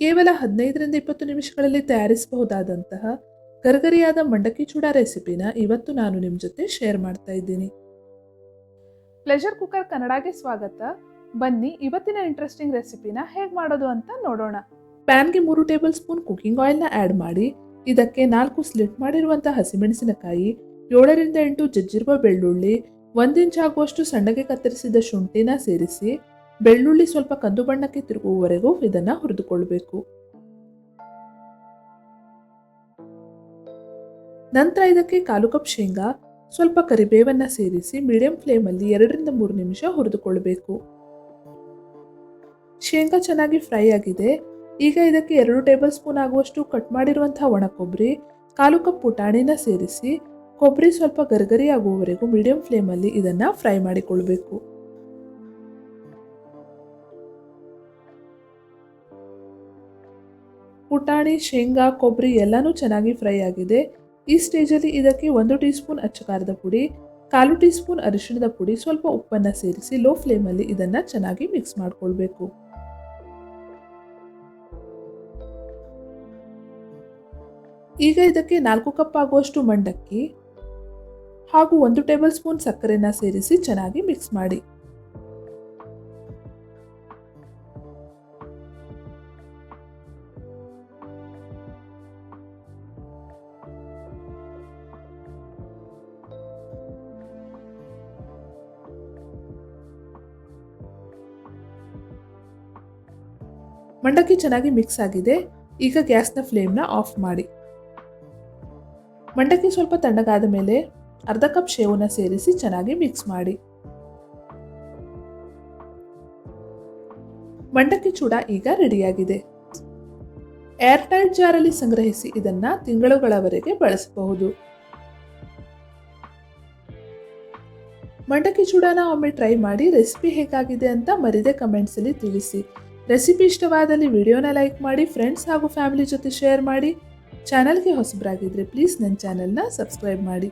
ಕೇವಲ ಹದಿನೈದರಿಂದ ಇಪ್ಪತ್ತು ನಿಮಿಷಗಳಲ್ಲಿ ತಯಾರಿಸಬಹುದಾದಂತಹ ಗರ್ಗರಿಯಾದ ಮಂಡಕ್ಕಿ ಚೂಡ ರೆಸಿಪಿನ ಇವತ್ತು ನಾನು ನಿಮ್ಮ ಜೊತೆ ಶೇರ್ ಮಾಡ್ತಾ ಇದ್ದೀನಿ. ಪ್ಲೆಷರ್ ಕುಕ್ಕರ್ ಕನ್ನಡಗೆ ಸ್ವಾಗತ. ಬನ್ನಿ, ಇವತ್ತಿನ ಇಂಟ್ರೆಸ್ಟಿಂಗ್ ರೆಸಿಪಿನ ಹೇಗೆ ಮಾಡೋದು ಅಂತ ನೋಡೋಣ. ಪ್ಯಾನ್ಗೆ ಮೂರು ಟೇಬಲ್ ಸ್ಪೂನ್ ಕುಕಿಂಗ್ ಆಯಿಲ್ನ ಆ್ಯಡ್ ಮಾಡಿ, ಇದಕ್ಕೆ ನಾಲ್ಕು ಸ್ಲಿಟ್ ಮಾಡಿರುವಂಥ ಹಸಿಮೆಣಸಿನಕಾಯಿ, ಏಳರಿಂದ ಎಂಟು ಜಜ್ಜಿರುವ ಬೆಳ್ಳುಳ್ಳಿ, ಒಂದು ಇಂಚ್ ಆಗುವಷ್ಟು ಸಣ್ಣಗೆ ಕತ್ತರಿಸಿದ ಶುಂಠಿನ ಸೇರಿಸಿ ಬೆಳ್ಳುಳ್ಳಿ ಸ್ವಲ್ಪ ಕಂದು ಬಣ್ಣಕ್ಕೆ ತಿರುಗುವವರೆಗೂ ಇದನ್ನ ಹುರಿದುಕೊಳ್ಳಬೇಕು ನಂತರ ಇದಕ್ಕೆ ಕಾಲು ಕಪ್ ಶೇಂಗಾ, ಸ್ವಲ್ಪ ಕರಿಬೇವನ್ನ ಸೇರಿಸಿ ಮೀಡಿಯಂ ಫ್ಲೇಮಲ್ಲಿ ಎರಡರಿಂದ ಮೂರು ನಿಮಿಷ ಹುರಿದುಕೊಳ್ಳಬೇಕು ಶೇಂಗಾ ಚೆನ್ನಾಗಿ ಫ್ರೈ ಆಗಿದೆ. ಈಗ ಇದಕ್ಕೆ ಎರಡು ಟೇಬಲ್ ಸ್ಪೂನ್ ಆಗುವಷ್ಟು ಕಟ್ ಮಾಡಿರುವಂತಹ ಒಣ ಕೊಬ್ಬರಿ ಕಾಲು ಕಪ್ ಪುಟಾಣಿನ ಸೇರಿಸಿ, ಕೊಬ್ಬರಿ ಸ್ವಲ್ಪ ಗರ್ಗರಿ ಆಗುವವರೆಗೂ ಮೀಡಿಯಂ ಫ್ಲೇಮಲ್ಲಿ ಇದನ್ನ ಫ್ರೈ ಮಾಡಿಕೊಳ್ಬೇಕು. ಪುಟಾಣಿ, ಶೇಂಗಾ ಕೊಬ್ಬರಿ ಎಲ್ಲನೂ ಚೆನ್ನಾಗಿ ಫ್ರೈ ಆಗಿದೆ. ಈ ಸ್ಟೇಜಲ್ಲಿ ಇದಕ್ಕೆ ಒಂದು ಟೀ ಸ್ಪೂನ್ ಅಚ್ಚಕಾರದ ಪುಡಿ, ಕಾಲು ಟೀ ಸ್ಪೂನ್ ಅರಿಶಿಣದ ಪುಡಿ, ಸ್ವಲ್ಪ ಉಪ್ಪನ್ನು ಸೇರಿಸಿ ಲೋ ಫ್ಲೇಮಲ್ಲಿ ಇದನ್ನು ಚೆನ್ನಾಗಿ ಮಿಕ್ಸ್ ಮಾಡಿಕೊಳ್ಬೇಕು. ಈಗ ಇದಕ್ಕೆ ನಾಲ್ಕು ಕಪ್ ಆಗುವಷ್ಟು ಮಂಡಕ್ಕಿ ಹಾಗೂ ಒಂದು ಟೇಬಲ್ ಸ್ಪೂನ್ ಸಕ್ಕರೆನ ಸೇರಿಸಿ ಚೆನ್ನಾಗಿ ಮಿಕ್ಸ್ ಮಾಡಿ. ಮಂಡಕ್ಕಿ ಚೆನ್ನಾಗಿ ಮಿಕ್ಸ್ ಆಗಿದೆ. ಈಗ ಗ್ಯಾಸ್ನ ಫ್ಲೇಮ್ನ ಆಫ್ ಮಾಡಿ. ಮಂಡಕ್ಕಿ ಸ್ವಲ್ಪ ತಣ್ಣಗಾದ ಮೇಲೆ ಅರ್ಧ ಕಪ್ ಶೇವನ್ನ ಸೇರಿಸಿ ಚೆನ್ನಾಗಿ ಮಿಕ್ಸ್ ಮಾಡಿ. ಮಂಡಕ್ಕಿ ಚೂಡ ಈಗ ರೆಡಿಯಾಗಿದೆ ಏರ್ ಟೈಟ್ ಜಾರಲ್ಲಿ ಸಂಗ್ರಹಿಸಿ ಇದನ್ನ ತಿಂಗಳುಗಳವರೆಗೆ ಬಳಸಬಹುದು. ಮಂಡಕ್ಕಿ ಚೂಡನ ಒಮ್ಮೆ ಟ್ರೈ ಮಾಡಿ ರೆಸಿಪಿ ಹೇಗಾಗಿದೆ ಅಂತ ಮರಿದೆ ಕಮೆಂಟ್ಸಲ್ಲಿ ತಿಳಿಸಿ. ರೆಸಿಪಿ ಇಷ್ಟವಾದಲ್ಲಿ ವಿಡಿಯೋನ ಲೈಕ್ ಮಾಡಿ ಫ್ರೆಂಡ್ಸ್ ಹಾಗೂ ಫ್ಯಾಮಿಲಿ ಜೊತೆ ಶೇರ್ ಮಾಡಿ ಚಾನಲ್ಗೆ ಹೊಸಬರಾಗಿದ್ದರೆ ಪ್ಲೀಸ್ ನನ್ನ ಚಾನಲ್ನ ಸಬ್ಸ್ಕ್ರೈಬ್ ಮಾಡಿ.